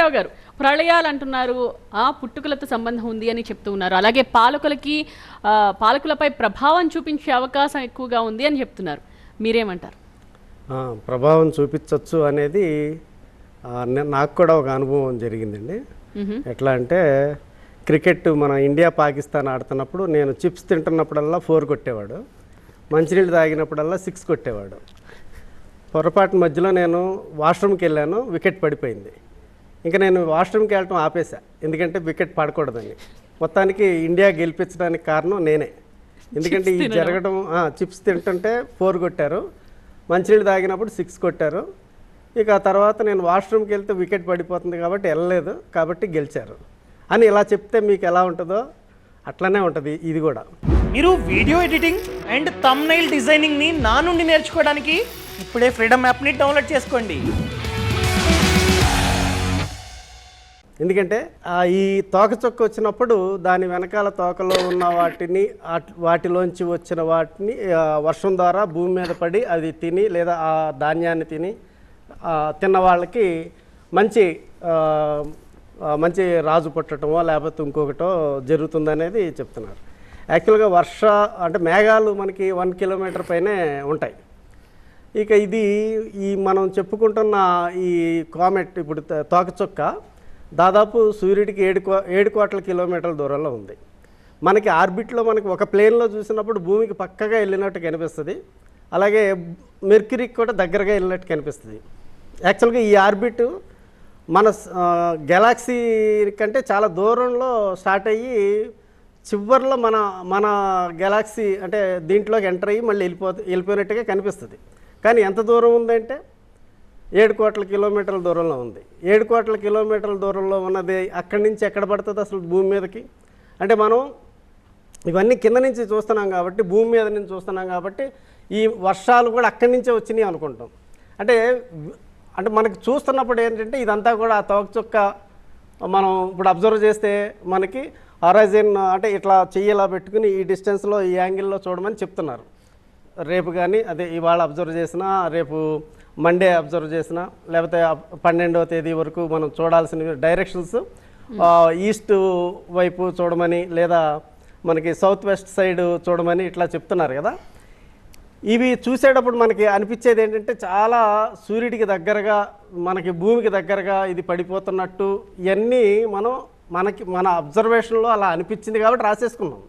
కేశవరావు గారు ప్రళయాలు అంటున్నారు ఆ పుట్టుకలతో సంబంధం ఉంది అని చెప్తూ ఉన్నారు. అలాగే పాలకులకి పాలకులపై ప్రభావం చూపించే అవకాశం ఎక్కువగా ఉంది అని చెప్తున్నారు. మీరేమంటారు? ప్రభావం చూపించవచ్చు అనేది నాకు కూడా ఒక అనుభవం జరిగిందండి. ఎట్లా అంటే క్రికెట్ మన ఇండియా పాకిస్తాన్ ఆడుతున్నప్పుడు నేను చిప్స్ తింటున్నప్పుడల్లా ఫోర్ కొట్టేవాడు. మంచినీళ్ళు తాగినప్పుడల్లా సిక్స్ కొట్టేవాడు. పొరపాటు మధ్యలో నేను వాష్రూమ్కి వెళ్ళాను వికెట్ పడిపోయింది. ఇంకా నేను వాష్రూమ్కి వెళ్ళటం ఆపేశా. ఎందుకంటే వికెట్ పడకూడదని. మొత్తానికి ఇండియా గెలిపించడానికి కారణం నేనే. ఎందుకంటే ఈ జరగడం చిప్స్ తింటుంటే ఫోర్ కొట్టారు. మంచినీళ్ళు తాగినప్పుడు సిక్స్ కొట్టారు. ఇక ఆ తర్వాత నేను వాష్రూమ్కి వెళ్తే వికెట్ పడిపోతుంది కాబట్టి వెళ్ళలేదు. కాబట్టి గెలిచారు. అని ఇలా చెప్తే మీకు ఎలా ఉంటుందో అట్లనే ఉంటుంది. ఇది కూడా. మీరు వీడియో ఎడిటింగ్ అండ్ తమ్నైల్ డిజైనింగ్ని నా నుండి నేర్చుకోవడానికి ఇప్పుడే ఫ్రీడమ్ యాప్ని డౌన్లోడ్ చేసుకోండి. ఎందుకంటే ఆ ఈ తోక చొక్క వచ్చినప్పుడు దాని వెనకాల తోకలో ఉన్న వాటిని వాటిలోంచి వచ్చిన వాటిని వర్షం ద్వారా భూమి మీద పడి అది తిని లేదా ఆ ధాన్యాన్ని తిని తిన్న వాళ్ళకి మంచి మంచి రాజు పుట్టడమో లేకపోతే ఇంకొకటో జరుగుతుందనేది చెప్తున్నారు. యాక్చువల్గా వర్ష అంటే మేఘాలు మనకి వన్ కిలోమీటర్ పైనే ఉంటాయి. ఇక ఇది ఈ మనం చెప్పుకుంటున్న ఈ కామెట్ ఇప్పుడు త- తోకచుక్క దాదాపు సూర్యుడికి ఏడు కో ఏడు కోట్ల కిలోమీటర్ల దూరంలో ఉంది. మనకి ఆర్బిట్లో మనకి ఒక ప్లేన్లో చూసినప్పుడు భూమికి పక్కగా వెళ్ళినట్టు కనిపిస్తుంది. అలాగే మెర్క్యూరీకి కూడా దగ్గరగా వెళ్ళినట్టు కనిపిస్తుంది. యాక్చువల్గా ఈ ఆర్బిట్ మన గెలాక్సీ కంటే చాలా దూరంలో స్టార్ట్ అయ్యి చివరిలో మన మన గెలాక్సీ అంటే దీంట్లోకి ఎంటర్ అయ్యి మళ్ళీ వెళ్ళిపో వెళ్ళిపోయినట్టుగా కనిపిస్తుంది. కానీ ఎంత దూరం ఉందంటే ఏడు కోట్ల కిలోమీటర్ల దూరంలో ఉంది. ఏడు కోట్ల కిలోమీటర్ల దూరంలో ఉన్నది అక్కడి నుంచి ఎక్కడ పడుతుంది అసలు భూమి మీదకి? అంటే మనం ఇవన్నీ కింద నుంచి చూస్తున్నాం కాబట్టి భూమి మీద నుంచి చూస్తున్నాం కాబట్టి ఈ వర్షాలు కూడా అక్కడి నుంచే వచ్చినాయి అనుకుంటాం. అంటే అంటే మనకి చూస్తున్నప్పుడు ఏంటంటే ఇదంతా కూడా ఆ తోకచుక్క మనం ఇప్పుడు అబ్జర్వ్ చేస్తే మనకి హరాజన్ అంటే ఇట్లా చెయ్యేలా పెట్టుకుని ఈ డిస్టెన్స్లో ఈ యాంగిల్లో చూడమని చెప్తున్నారు. రేపు కానీ అదే ఇవాళ అబ్జర్వ్ చేసినా రేపు మండే అబ్జర్వ్ చేసినా లేకపోతే పన్నెండవ తేదీ వరకు మనం చూడాల్సిన డైరెక్షన్స్ ఈస్ట్ వైపు చూడమని లేదా మనకి సౌత్ వెస్ట్ సైడ్ చూడమని ఇట్లా చెప్తున్నారు కదా. ఇవి చూసేటప్పుడు మనకి అనిపించేది ఏంటంటే చాలా సూర్యుడికి దగ్గరగా మనకి భూమికి దగ్గరగా ఇది పడిపోతున్నట్టు ఇవన్నీ మనం మనకి మన అబ్జర్వేషన్లో అలా అనిపించింది కాబట్టి రాసేసుకున్నాం.